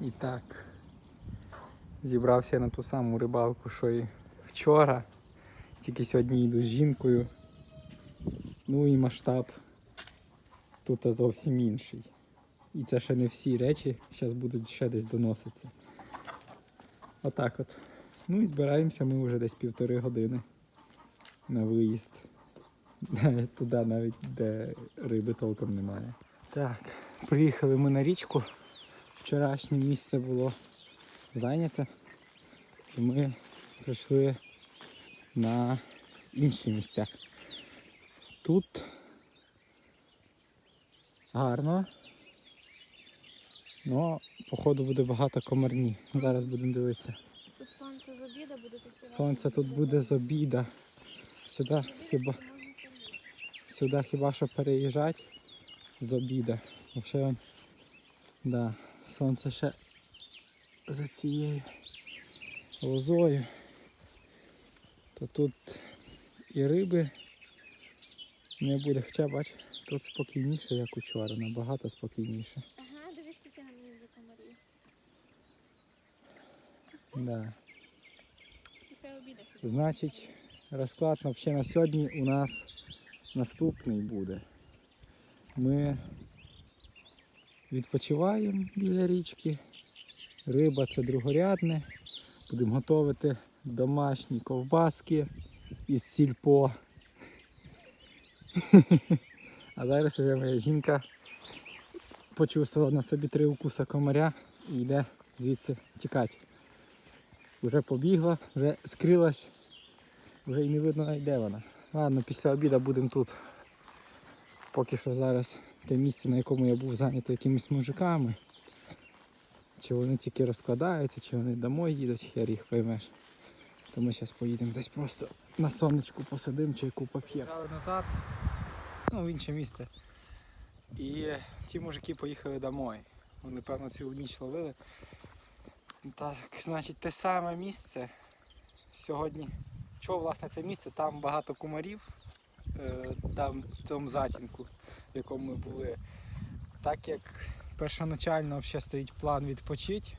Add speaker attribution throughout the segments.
Speaker 1: І так. Зібрався я на ту саму рибалку, що і вчора. Тільки сьогодні йду з жінкою. Ну і масштаб тут зовсім інший. І це ще не всі речі, зараз будуть ще десь доноситися. Отак от. Ну і збираємося ми вже десь півтори години на виїзд. Навіть туди, навіть де риби толком немає. Так, приїхали ми на річку. Вчорашнє місце було зайняте. І ми прийшли на інші місця. Тут гарно. Ну, походу буде багато комарні. Зараз будемо дивитися.
Speaker 2: Тут сонце з обіду буде таке.
Speaker 1: Сонце тут буде з обіда. Сюди хіба, сюди хіба що переїжджати з обіда. Взагалі, да, сонце ще за цією лозою. То тут і риби не буде. Хоча бач, тут спокійніше, як учора, набагато спокійніше.
Speaker 2: Ага, дивись, скільки на мені вже комарів.
Speaker 1: Да.
Speaker 2: Після обіду ще.
Speaker 1: Значить, розклад взагалі на сьогодні у нас наступний буде. Ми відпочиваємо біля річки. Риба це другорядне. Будемо готувати домашні ковбаски із сільпо. А зараз вже моя жінка почувствувала на собі три укуса комаря і йде звідси тікати. Вже побігла, вже скрилась, вже й не видно де вона. Ладно, після обіду будемо тут. Поки що зараз те місце, на якому я був зайнятий якимись мужиками. Чи вони тільки розкладаються, чи вони домой їдуть, хер їх поймеш. То ми зараз поїдемо десь просто на сонечку посидимо, чайку поп'ємо. назад, ну в інше місце. І ті мужики поїхали домой. Вони, певно, цілу ніч ловили. Так, значить, те саме місце сьогодні. Чого власне це місце? Там багато кумарів, е, там в тому затінку, в якому ми були. Так як першоначально взагалі стоїть план відпочити,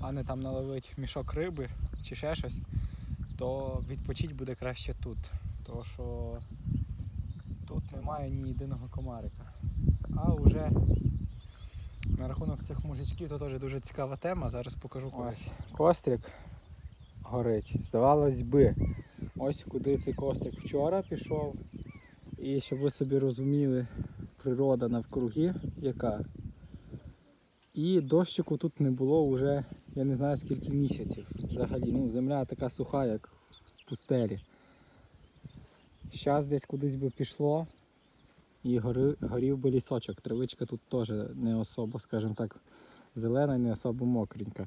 Speaker 1: а не там наловити мішок риби чи ще щось, то відпочити буде краще тут. Тому що тут немає ні єдиного комарика. А вже на рахунок цих мужичків то теж дуже цікава тема. Зараз покажу Ось, Кострик горить. Здавалось би, ось куди цей кострик вчора пішов. І щоб ви собі розуміли, природа навкруги яка. І дощику тут не було вже, я не знаю скільки місяців взагалі. Ну, земля така суха, як в пустелі. Зараз десь кудись би пішло і гори, горів би лісочок. Травичка тут теж не особо, скажімо так, зелена і не особо мокренька.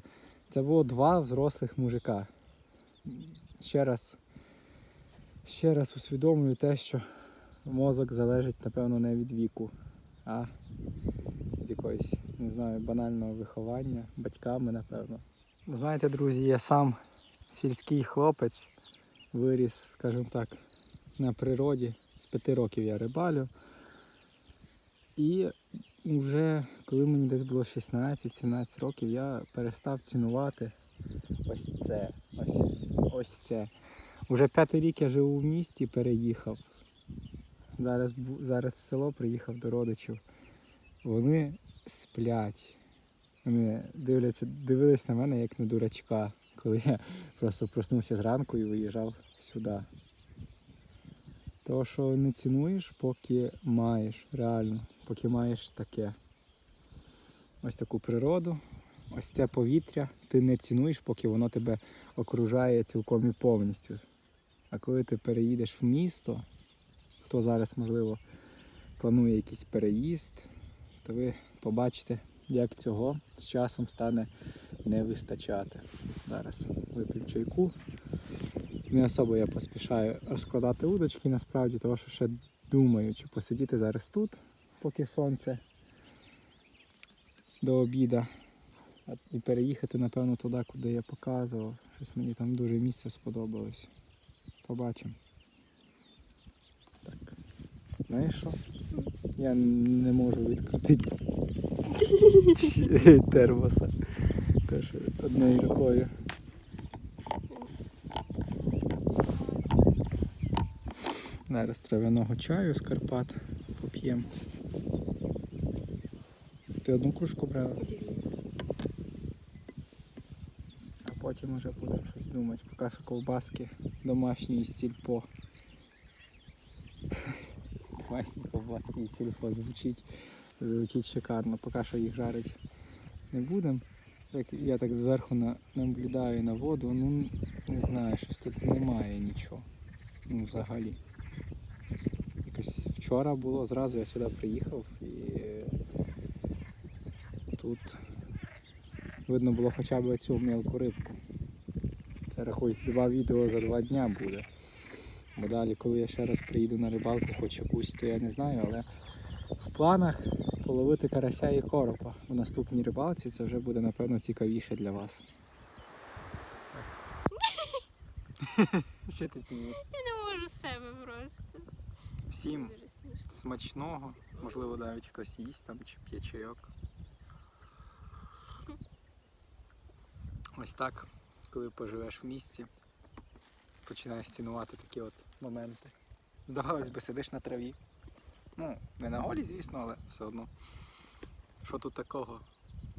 Speaker 1: Це було два взрослих мужика. Ще раз, ще раз усвідомлюю те, що мозок залежить, напевно, не від віку, а від якоїсь, не знаю, банального виховання, батьками, напевно. Знаєте, друзі, я сам сільський хлопець, виріс, скажімо так, на природі. З п'яти років я рибалю. І вже коли мені десь було 16-17 років, я перестав цінувати ось це. Ось, ось це. Уже п'ятий рік я живу в місті, переїхав. Зараз, зараз в село приїхав до родичів. Вони сплять. Вони дивляться, дивились на мене як на дурачка, коли я просто проснувся зранку і виїжджав сюди. Того, що не цінуєш, поки маєш, реально, поки маєш таке. Ось таку природу, ось це повітря, ти не цінуєш, поки воно тебе окружає цілком і повністю. А коли ти переїдеш в місто, хто зараз, можливо, планує якийсь переїзд, то ви побачите, як цього з часом стане не вистачати. Зараз вип'ю чайку. Не особо я поспішаю розкладати удочки насправді, тому що ще думаю, чи посидіти зараз тут, поки сонце до обіда. І переїхати, напевно, туди, куди я показував. Щось мені там дуже місце сподобалось. Побачимо. Знаєш що? Я не можу відкрутити термоса. Покажи однією рукою. Зараз трав'яного чаю з Карпат поп'ємо. Ти одну кружку брала, а потім вже будемо щось думати. Поки що ковбаски домашні із сільпо. Ковбаски із звучить, звучить шикарно. Поки що їх жарити не будемо. Я так зверху на, наблюдаю на воду, ну не знаю, щось тут немає нічого. Ну взагалі. Якось вчора було, зразу я сюди приїхав і тут видно було хоча б цю мелку рибку. Це рахуй, два відео за два дня буде. Бо далі, коли я ще раз приїду на рибалку, хоч якусь, то я не знаю, але в планах половити карася і коропа. У наступній рибалці це вже буде, напевно, цікавіше для вас. Що ти цінуєш?
Speaker 2: Я не можу себе просто.
Speaker 1: Всім смачного, можливо, навіть хтось їсть там чи п'є чайок. Ось так, коли поживеш в місті, починаєш цінувати такі от моменти. Здавалось би, сидиш на траві. Ну, не на голі, звісно, але все одно. Що тут такого?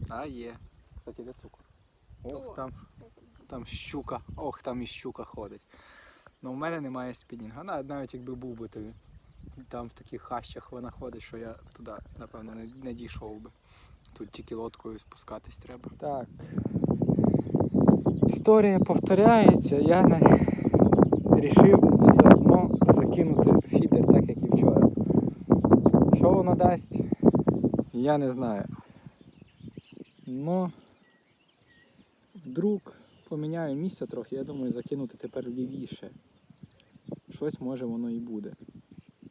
Speaker 1: А є. Кстати, де цукор? Ох, там, там щука. Ох, там і щука ходить. Ну, у мене немає спінінга. Навіть якби був би, то він там в таких хащах вона ходить, що я туди, напевно, не, не дійшов би. Тут тільки лодкою спускатись треба. Так. Історія повторяється, я не рішив все закинути фідер, так як і вчора. Що воно дасть, я не знаю. Но вдруг поміняю місце трохи, я думаю закинути тепер лівіше. Щось може воно і буде.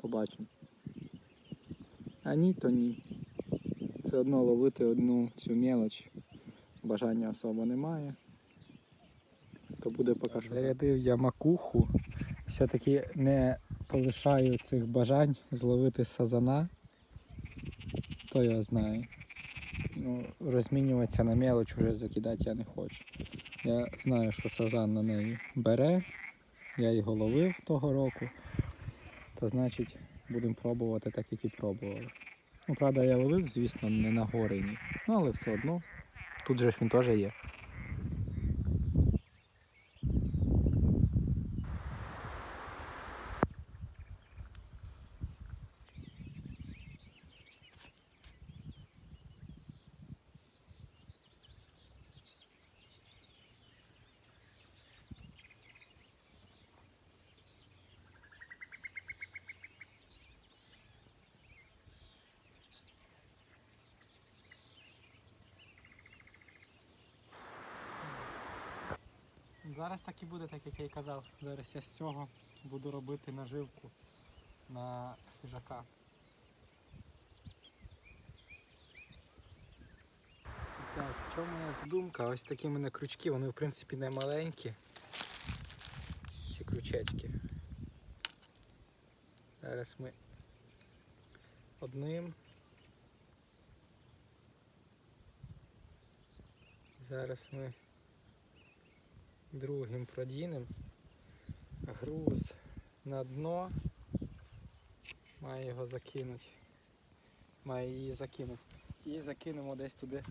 Speaker 1: Побачимо. А ні, то ні. Все одно ловити одну цю мелоч бажання особо немає. То буде поки що. Зарядив я макуху. Все-таки не полишаю цих бажань зловити сазана. То я знаю. Ну, розмінюватися на мелоч вже закидати я не хочу. Я знаю, що сазан на неї бере. Я його ловив того року. То значить будемо пробувати так, як і пробували. Ну, правда, я ловив, звісно, не на горині. Ну, але все одно. Тут же ж він теж є. Зараз так і буде, так як я й казав. Зараз я з цього буду робити наживку на хижака. Так, в чому моя задумка? Ось такі мене крючки, вони в принципі не маленькі. Ці крючечки. Зараз ми одним. Зараз ми другим продінемо груз на дно. Має його закинути. Має її закинути. І закинемо десь туди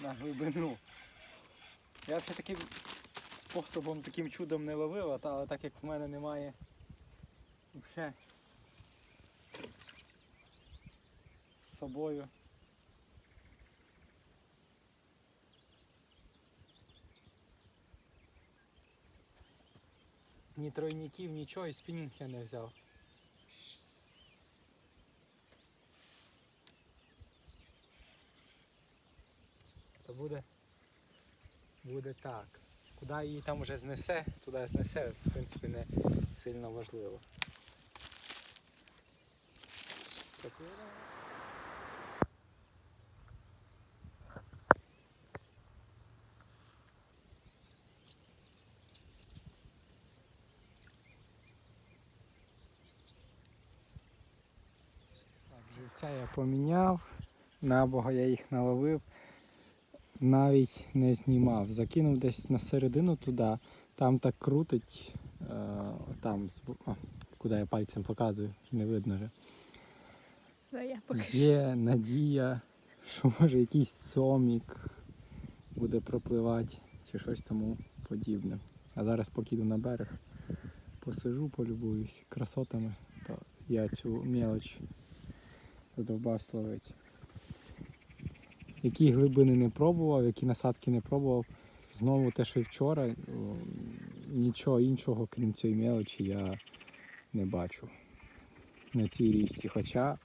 Speaker 1: на глибину. Я ще таким способом, таким чудом не ловив, але так як в мене немає ще з собою ні тройників, нічого і спінінг я не взяв. То буде, буде так. Куди її там вже знесе, туди знесе, в принципі, не сильно важливо. Так, я поміняв, набога я їх наловив, навіть не знімав. Закинув десь на середину туди, там так крутить, е, там, куди я пальцем показую, не видно вже. Є надія, що може якийсь сомік буде пропливати чи щось тому подібне. А зараз поки йду на берег, посижу, полюбуюсь красотами, то я цю мелоч задовбався ловити. Які глибини не пробував, які насадки не пробував. Знову те, що і вчора, нічого іншого, крім цієї мелочі, я не бачу на цій річці. Хоча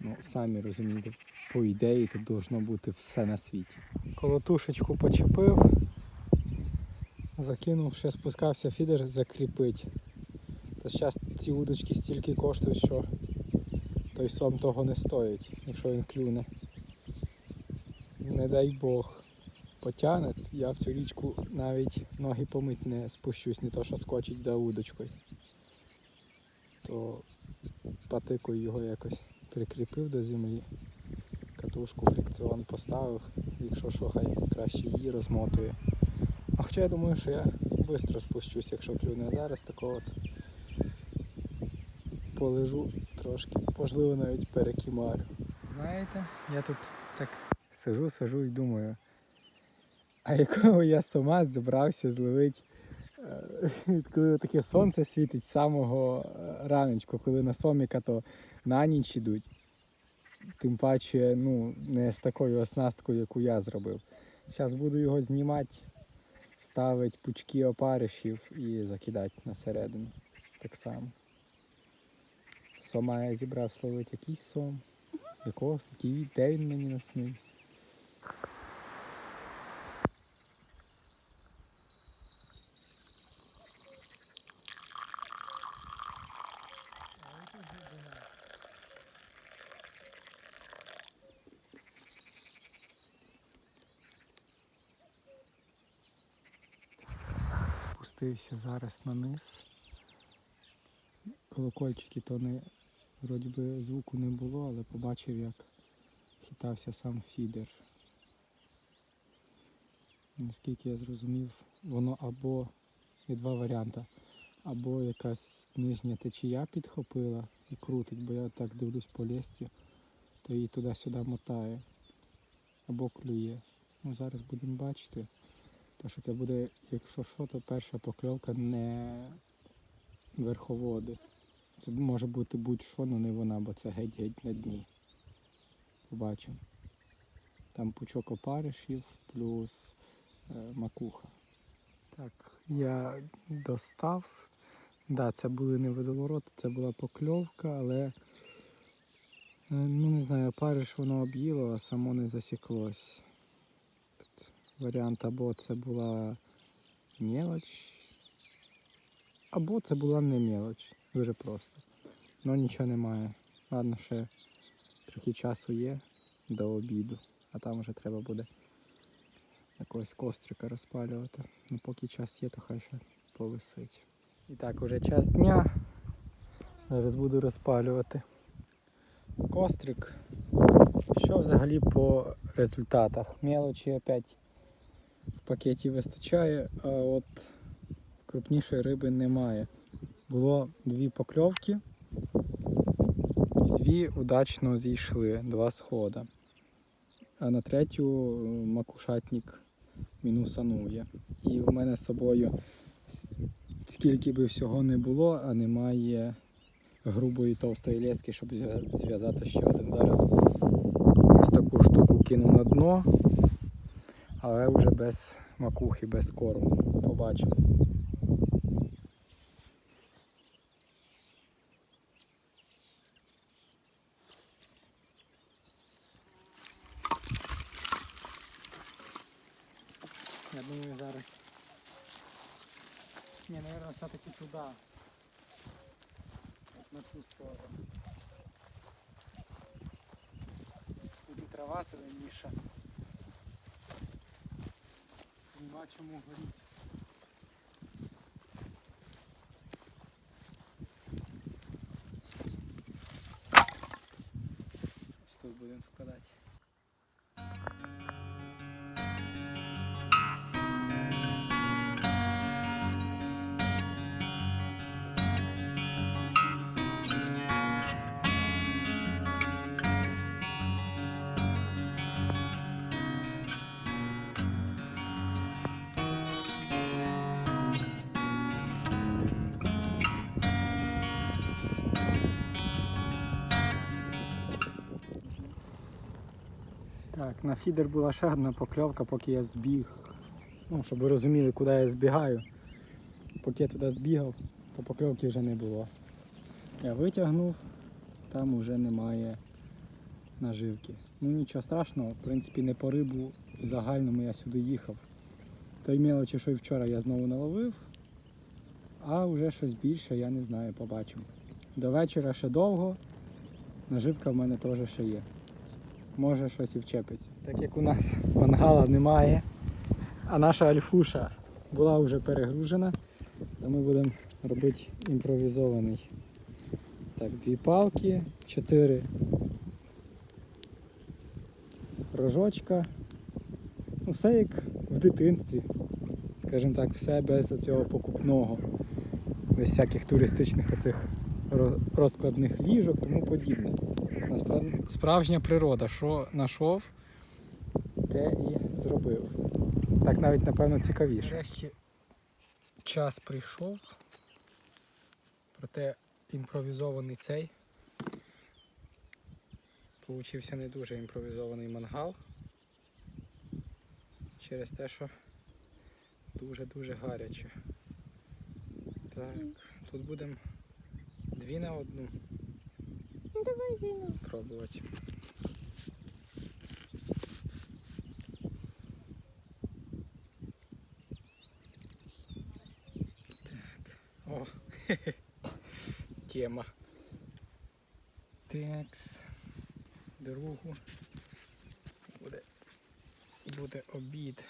Speaker 1: Ну, самі розумієте, по ідеї тут должно бути все на світі. Колотушечку почепив, закинув, ще спускався фідер закріпить. Та зараз ці удочки стільки коштують, що той сом того не стоїть, якщо він клюне. Не дай Бог потягне, я в цю річку навіть ноги помить не спущусь, не то що скочить за удочкою. То патикою його якось прикріпив до землі, катушку фрикціон поставив, якщо що, хай краще її розмотує. А хоча я думаю, що я швидко спущусь, якщо клюне зараз, такого от полежу трошки, можливо навіть перекимарю. Знаєте, я тут так сижу, сижу і думаю, а якого я сама зібрався зловити, е, коли таке сонце світить з самого е, раночку, коли на соміка то на ніч ідуть. Тим паче, ну, не з такою оснасткою, яку я зробив. Зараз буду його знімати, ставити пучки опаришів і закидати на середину. Так само. Сома я зібрав словити якийсь сом. Якого, який, де він мені наснився. Спустився зараз на низ. Колокольчики то не вроді би звуку не було, але побачив, як хитався сам фідер. Наскільки я зрозумів, воно або є два варіанти. Або якась нижня течія підхопила і крутить, бо я так дивлюсь по лісці, то її туди-сюди мотає. Або клює. Ну, зараз будемо бачити. То що це буде, якщо що, то перша покльовка не верховоди. Це може бути будь-що, але не вона, бо це геть-геть на дні. Побачимо. Там пучок опаришів плюс е, макуха. Так, я достав. Да, це були не водовороти, це була покльовка, але е, ну не знаю, опариш воно об'їло, а само не засіклось. Тут варіант або це була мелоч, або це була не мелоч. Дуже просто. Ну нічого немає. Ладно, ще трохи часу є до обіду, а там вже треба буде якогось кострика розпалювати. Ну поки час є, то хай ще повисить. І так, уже час дня. Зараз буду розпалювати кострик. Що взагалі по результатах? Мелочі опять в пакеті вистачає, а от крупнішої риби немає. Було дві покльовки, дві удачно зійшли, два схода. А на третю е, макушатник мінусанує. І в мене з собою скільки би всього не було, а немає грубої товстої лески, щоб зв'язати ще один. Зараз ось таку штуку кину на дно, але вже без макухи, без корму. Побачимо. Трава зеленіша. Нема чому горіти. Ось тут. Так, на фідер була ще одна покльовка, поки я збіг. Ну, щоб ви розуміли, куди я збігаю. Поки я туди збігав, то покльовки вже не було. Я витягнув, там вже немає наживки. Ну нічого страшного, в принципі, не по рибу в загальному я сюди їхав. Той мелочі, що і вчора я знову наловив, а вже щось більше, я не знаю, побачимо. До вечора ще довго, наживка в мене теж ще є. Може щось і вчепиться. Так як у нас мангала немає, а наша альфуша була вже перегружена, то ми будемо робити імпровізований. Так, дві палки, чотири рожочка. Ну, все як в дитинстві. Скажімо так, все без цього покупного, без всяких туристичних оцих розкладних ліжок, тому подібне. Справжня природа, що знайшов, те і зробив. Так навіть напевно цікавіше. Нарешті час прийшов. Проте імпровізований цей. Получився не дуже імпровізований мангал. Через те, що дуже-дуже гаряче. Так, тут будемо дві на одну
Speaker 2: Ну давай війну.
Speaker 1: пробувати. Так. О, тема. Такс. Другу. Буде, буде обід.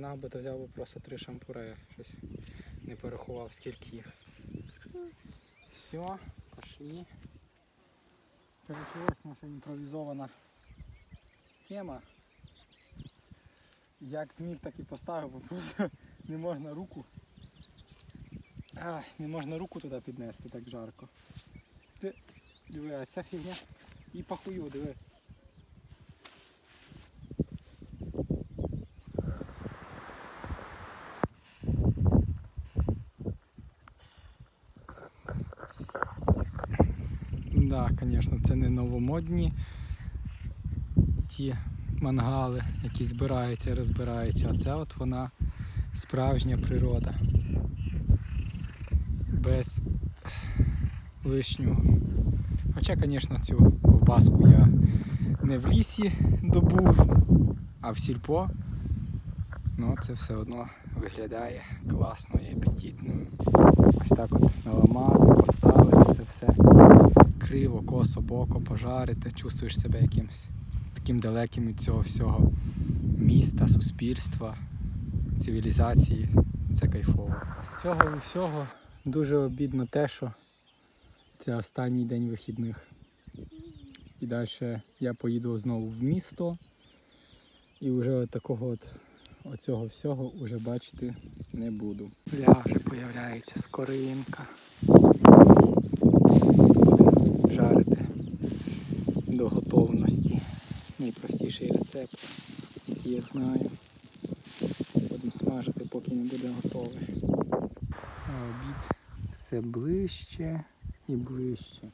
Speaker 1: Знав би, то взяв би просто три шампури. Щось не порахував, скільки їх. Все, пошли. Короче, наша імпровізована тема. Як зміг, так і поставив, бо просто не можна руку. Ай, не можна руку туди піднести, так жарко. Диви, а ця фігня і похую, диви. Да, звісно, це не новомодні ті мангали, які збираються і розбираються, а це от вона справжня природа. Без лишнього. Хоча, звісно, цю ковбаску я не в лісі добув, а в сільпо. Ну це все одно виглядає класно і апетитно. Ось так от наламати, поставити це все криво, косо, боко, пожарити, чувствуєш себе якимось таким далеким від цього всього міста, суспільства, цивілізації. Це кайфово. З цього і всього дуже обідно те, що це останній день вихідних. І далі я поїду знову в місто. І вже от такого от оцього всього вже бачити не буду. Ля вже появляється скоринка. Будемо жарити до готовності. Найпростіший рецепт, який я знаю. Будемо смажити, поки не буде готове. А обід все ближче і ближче.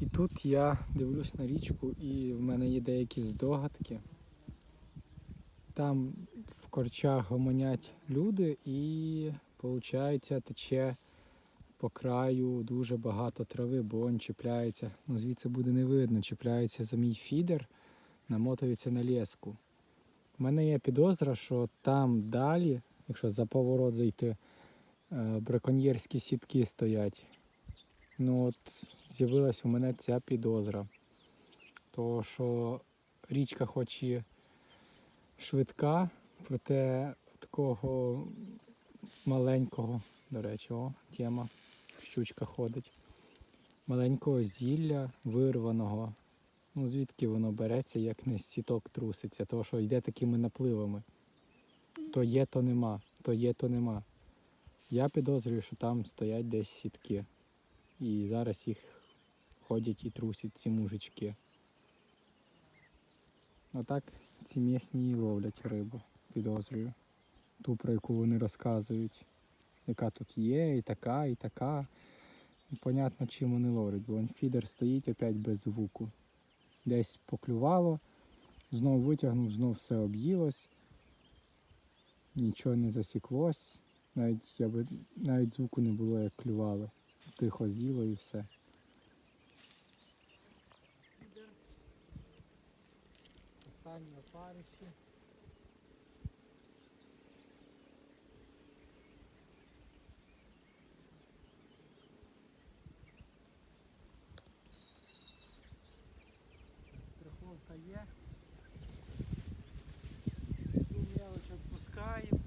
Speaker 1: І тут я дивлюсь на річку і в мене є деякі здогадки. Там в корчах гомонять люди і, виходить, тече по краю дуже багато трави, бо він чіпляється, ну звідси буде не видно, чіпляється за мій фідер, намотується на леску. У мене є підозра, що там далі, якщо за поворот зайти, е, браконьєрські сітки стоять. Ну от з'явилась у мене ця підозра. То що річка хоч і швидка, проте такого маленького, до речі, о, тема, щучка ходить. Маленького зілля вирваного. Ну звідки воно береться, як не з сіток труситься, того що йде такими напливами. То є, то нема, то є, то нема. Я підозрюю, що там стоять десь сітки. І зараз їх ходять і трусять ці мужички. Отак ці місні ловлять рибу, підозрюю. Ту, про яку вони розказують. Яка тут є, і така, і така. Понятно, чим вони ловлять, бо фідер стоїть опять без звуку. Десь поклювало, знов витягнув, знов все об'їлось, нічого не засіклось. Навіть я би навіть звуку не було, як клювали. Тихо з'їло і все. Останні опариші. Страховка є. Таку мелочь відпускаємо.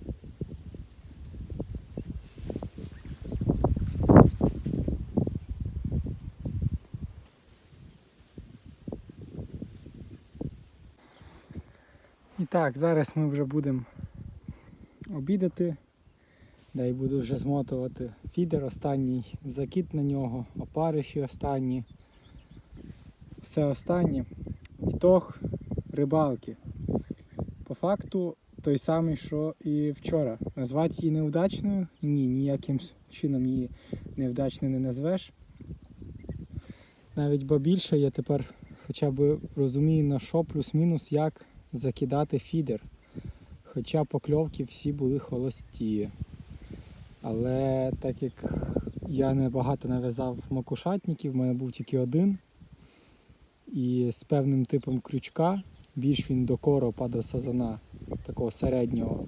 Speaker 1: І так, зараз ми вже будемо обідати. Дай буду вже змотувати фідер останній, закид на нього, опариші останні. Все останнє. Ітог рибалки. По факту той самий, що і вчора. Назвати її неудачною? Ні, ніяким чином її невдачною не назвеш. Навіть бо більше я тепер хоча б розумію на що плюс-мінус, як закидати фідер. Хоча покльовки всі були холості. Але так як я небагато нав'язав макушатників, в мене був тільки один. І з певним типом крючка, більш він до коропа, до сазана, такого середнього.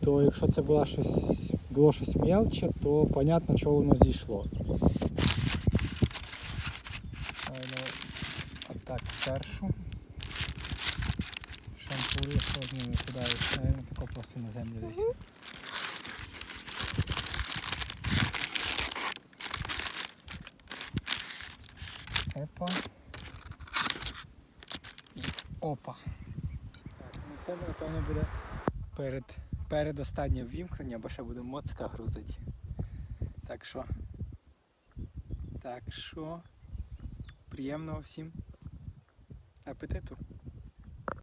Speaker 1: То якщо це було щось, було щось мелче, то понятно, чого воно зійшло. Отак першу. Шампури, що з ними кидають, навіть тако просто на землю десь. Опа. Опа. Ну це напевно буде перед, перед останнє ввімкнення, бо ще буде моцка грузить. Так що. Так що. Приємного всім апетиту.